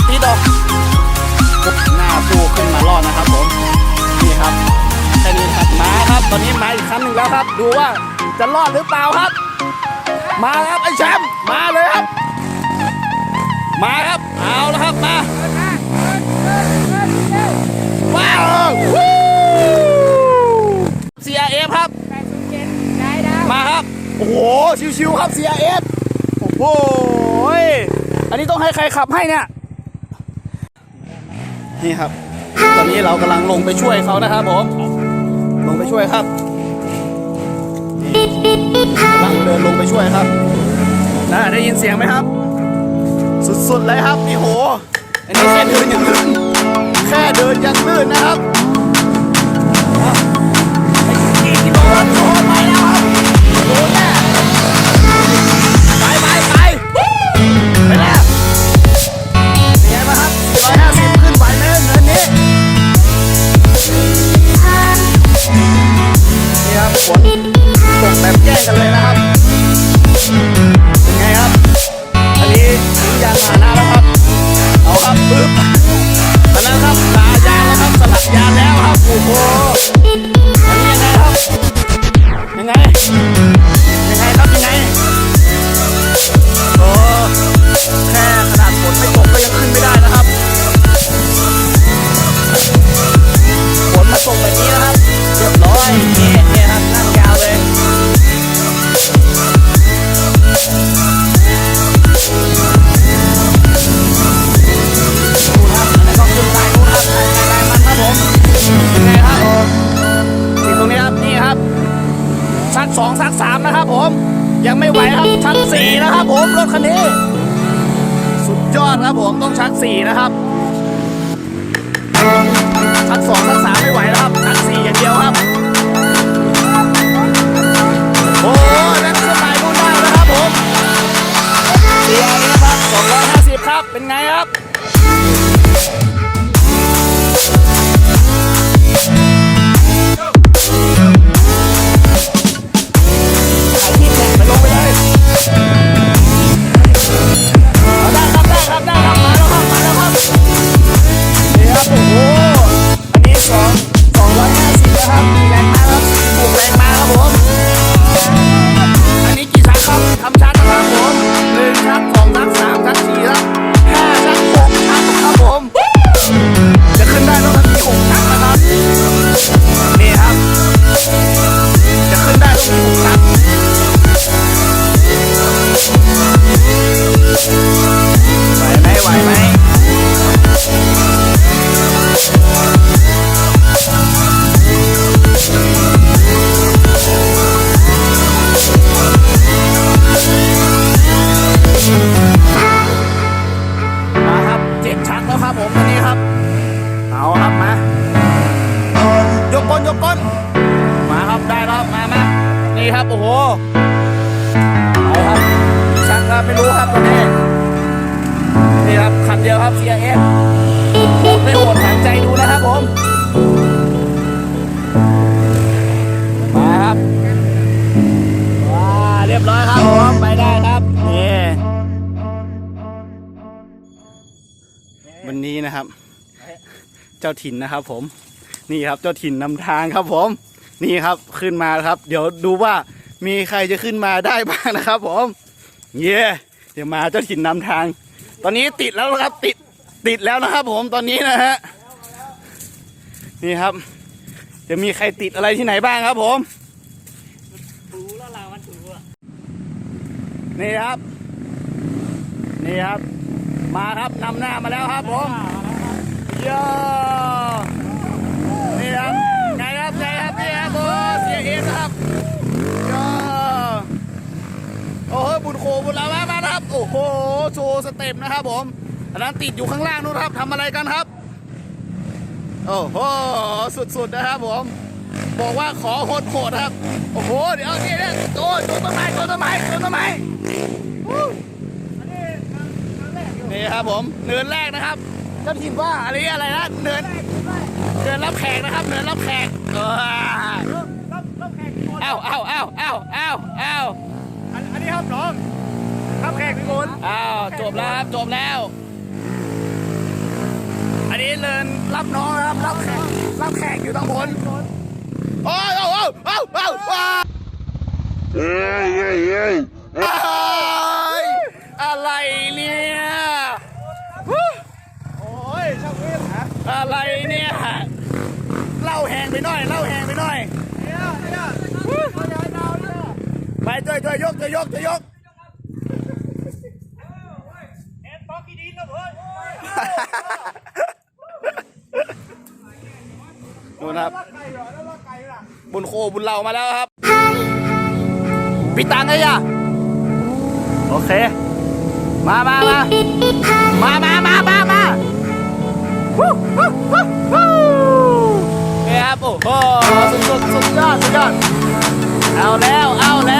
ก็ตีดอกหน้าสู้ขึ้นมารอดนะครับผมนี่ครับแค่นี้นะครับมาครับ ตอนนี้มาอีกครั้งหนึ่งแล้วครับ ดูว่าจะรอดหรือเปล่าครับ มาแล้วครับไอ้แชมป์มาเลยครับ มาครับเอาแล้วครับมาว้าววู้ CRF ครับ มาครับ โอ้โห ชิวๆครับ CRF โอ้โห อันนี้ต้องให้ใครขับให้เนี่ย นี่ครับ ตอนนี้เรากำลังลงไปช่วยเขานะครับผม ลงไปช่วยครับกำลังเดินลงไปช่วยครับน่าได้ยินเสียงไหมครับ สุดๆเลยครับนี่โห อันนี้แค่เดินยังลื่นแค่เดินยังลื่นนะครับไอ้กี่โลโแบบแย่งกันเลยนะครับเป็นไงครับ อันนี้ทิ้งยางพาหนะแล้วครับ เอาครับปึ๊บอันนั้นครับลายางแล้วครับสลับยางแล้วครับโอ้โห ยังไม่ไหวครับชักสี่นะครับผมรถคันนี้ สุดยอดครับผมต้องชักสี่นะครับชั้นสองชั้นสามไม่ไหวแล้วครับชั้นสี่อย่างเดียวครับโอ้นั่นขึ้นไปนู่นได้แล้วครับผมเสียนี้นะครับสองร้อยห้าสิบครับเป็นไงครับ เดียวครับ CRF โหดไม่โหดถามใจดูนะครับผมมาครับว้าเรียบร้อยครับผมไปได้ครับนี่วันนี้นะครับ เจ้าถิ่นนะครับผมนี่ครับเจ้าถิ่นนำทางครับผม นี่ครับขึ้นมาครับ เดี๋ยวดูว่ามีใครจะขึ้นมาได้บ้างนะครับผม เย่เดี๋ยวมาเจ้าถิ่นนำทาง ตอนนี้ติดแล้วครับติดติดแล้วนะครับ ผมตอนนี้นะฮะนี่ครับ จะมีใครติดอะไรที่ไหนบ้างครับ ผมนี่ครับ นี่ครับ มาครับนำหน้ามาแล้วครับผมเยอะ โชว์สเต็ปนะครับผมอันนั้นติดอยู่ข้างล่างนู้นครับทำอะไรกันครับ โอ้โหสุดๆนะครับผม บอกว่าขอโหดๆครับ โอ้โหเดี๋ยวนี่เนี่ยโจโจต้นไม้โจต้นไม้โจต้นไม้วู้นี่ครับผมเนินแรกนะครับเจ้าทีมว่าอะไรอะไรนะเนินเนินรับแขกนะครับเนินรับแขกเออรับรับแขกกี่คนเอ้าเอ้าเอ้าเอ้าเอ้าเอ้าอันอันนี้ครับน้องรับแข กกี่คนอ้าวจบแล้วครับจบแล้ว อันนี้เนินรับน้องนะครับรับแขกรับแขกอยู่ตั้งบนโอ้ยโอ้ยโอ้ยโอ้ยโอ้ยว้าว Ei, ei, ei! อ้ายอะไรเนี่ยฮู้โอ้ยช่างเวทนะอะไรเนี่ยเล่าแหงไปหน่อยเล่าแหงไปหน่อยเนี่ยเนี่ยเอาเดี๋ยวดาวเนี่ยไปช่วยช่วยยกช่วยยกช่วยยก เอ็นป๊อกกีดินนะเพื่อน ดูนะครับลักไก่เหรอแล้วลักไก่ล่ะบุญโคบุญเรามาแล้วครับปิดตังค์ไงอะโอเค มามามามามามามามาวู้วู้วู้วู้เนี่ยครับโอ้โหสุดสุดสุดยอดสุดยอดเอาแล้วเอาแล้ว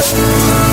Thank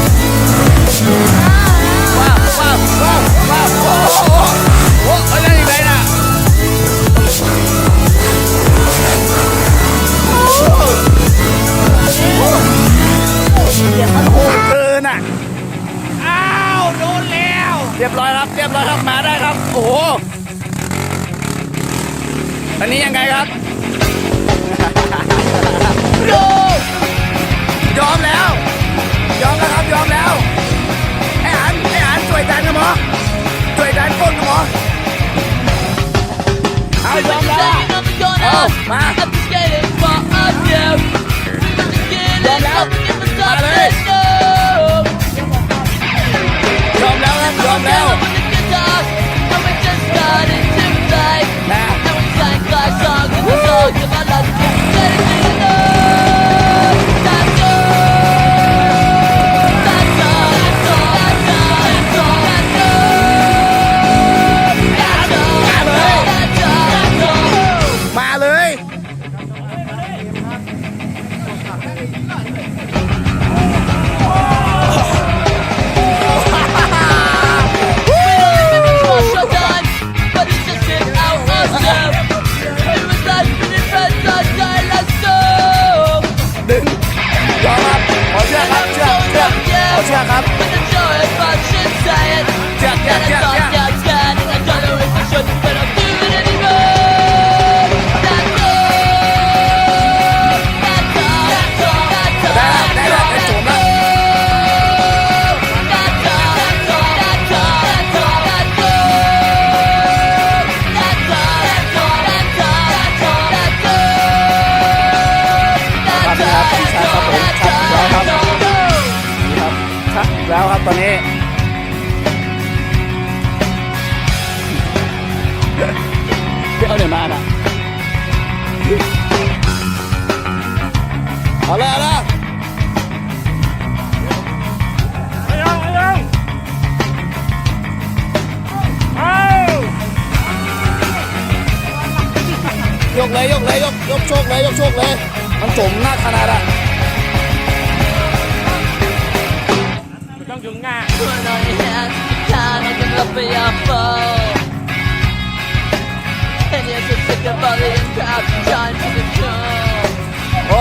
กเลยยกเลยยกยกโชคเลยยกโชคเลย มันจมหน้าขนาดอะต้องถึงง่า And yes, it's sick of all the crowd time to the show. โ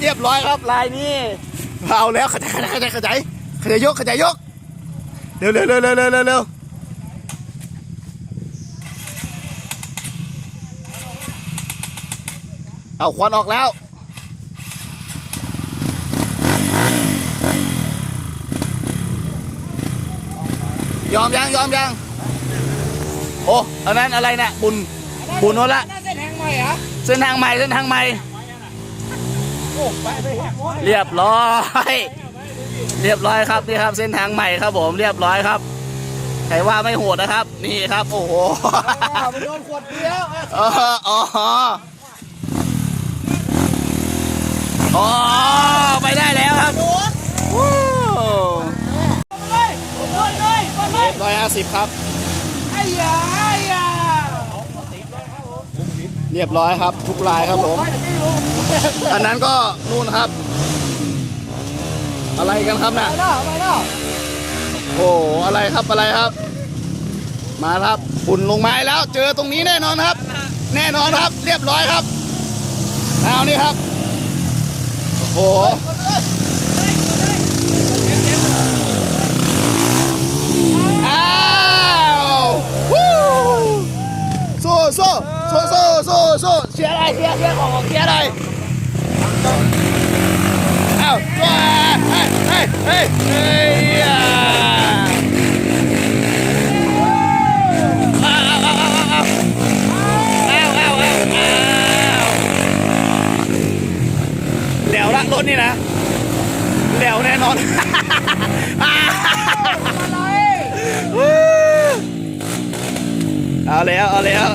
เรียบร้อยครับลายนี้เอาแล้วขยายขยายขยายขยายขยายยกขยายยกเร็วเร็วเร็วเร็วเร็วเร็วเร็วเอาควันออกแล้วยอมยังยอมยังโอ้อันนั้นอะไรเนี่ยบุญบุญโนนละเส้นแหงใหม่เหรอเส้นทางใหม่เส้นทางใหม่ เรียบร้อย เรียบร้อยครับนี่ครับ เส้นทางใหม่ครับ ผมเรียบร้อยครับใครว่าไม่โหดนะครับ นี่ครับ โอ้โหมันโดนขวดเดียวอ๋ออ๋ออ๋อไปได้แล้วครับวู้เลยโดนเลยโดนเลยร้อยห้าสิบครับไอ้ยาไอ้ยาเรียบร้อยครับ ทุกลายครับผม อันนั้นก็นู่นครับ อะไรกันครับน่ะโอ้อะไรครับอะไรครับ มาครับฝุ่นลงไม้แล้ว เจอตรงนี้แน่นอนครับ แน่นอนครับ เรียบร้อยครับเอานี่ครับโอ้โห สียอะไรเสียเสียของเสียอะไรเอ้าว้าเฮ้ยเฮ้ยเฮ้ยเฮ้ยแหลวละรถนี่นะแล้วแน่นอนเอาแล้วเอาแล้ว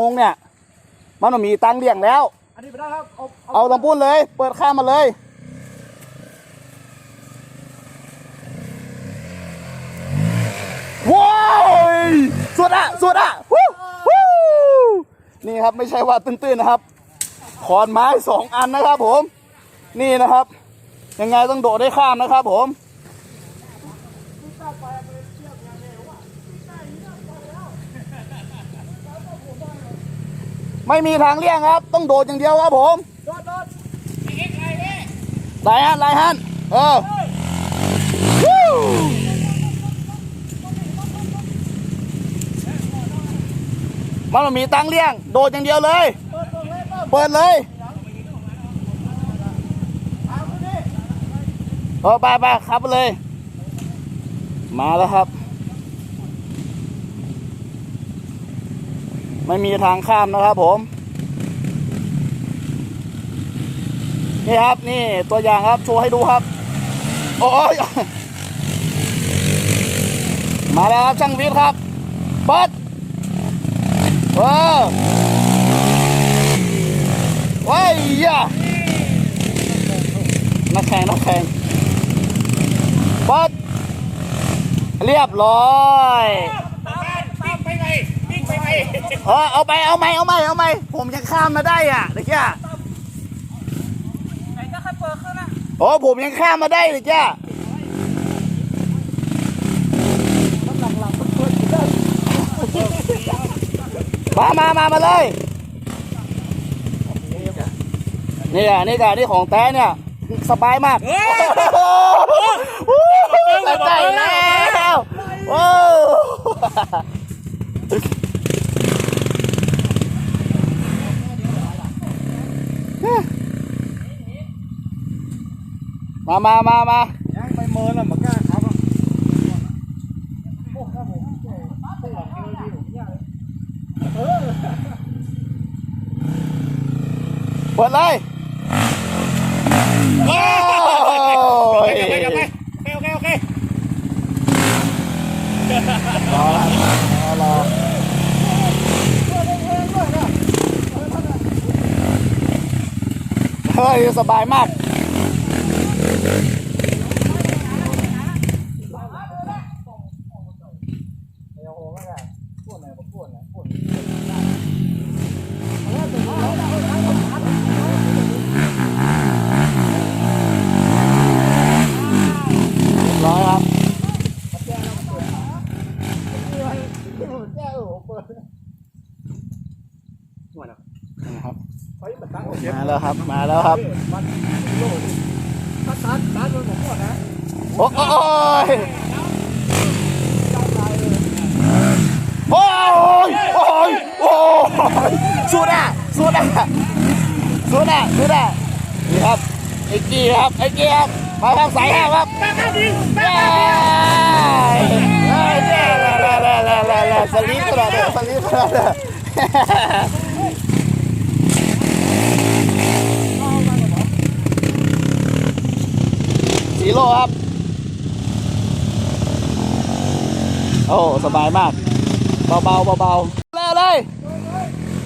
มงเนี่ย มันต้องมีตังค์เลี้ยงแล้ว อันนี้ไปได้ครับเอาเอาเอาลำพูนเลย เปิดข้ามมาเลย ว้าวสุดอะสุดอะวู้วู้นี่ครับไม่ใช่ว่าตื้นๆนะครับ ขอนไม้สองอันนะครับผม นี่นะครับ ยังไงต้องโดดได้ข้ามนะครับผม ไม่มีทางเลี่ยงครับ ต้องโดดอย่างเดียวครับผมโดนโดนเอ็กไอเอ็กไลฮันไลฮันเออมันไม่มีตังเลี่ยง โดดอย่างเดียวเลย เปิดเลยเปิดเลยเอาคนนี้เอไปไปครับเลย มาแล้วครับ ไม่มีทางข้ามนะครับผม นี่ครับนี่ตัวอย่างครับโชว์ให้ดูครับ โอ้ยมาแล้วครับช่างวิทย์ครับเปิดเออว้ายยะนักแข่งนักแข่งเปิดเรียบร้อย วิ่งไปไหนวิ่งไปไหน เออเอาไปเอาไหมเอาไหมเอาไหมผมยังข้ามมาได้อะเด็กย่าไหนก็ขับเปิดขึ้นนะโอ้ผมยังข้ามมาได้เด็กย่ามามามามาเลยนี่อะนี่อะนี่ของแท้เนี่ยสบายมากโอ้โหสะใจแล้วโอ้ มามามามายังไปเมินอะมากล้าครับอะเปิดเลยโอ้ยโอเคโอเคโอเคโอเครอรอเฮ้ยสบายมาก มาแล้วครับ มาแล้วครับ โอนโอ้ยโอ้ยโอ้ยโอ้ยสุดอะสุดอะสุดอะสุดอะนี่ครับไอ้กียครับไอ้กียครับมาทางสายแห้าครับไย้เย้ไล้วไล้วไล้วไล้วไลีปตลอดเลยไลีปไลอดไลย สีโลครับ โอ้สบายมาก เบาเบาๆเบาๆเอาเลย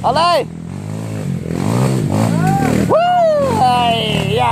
เอาเลยวู้ไอ้ย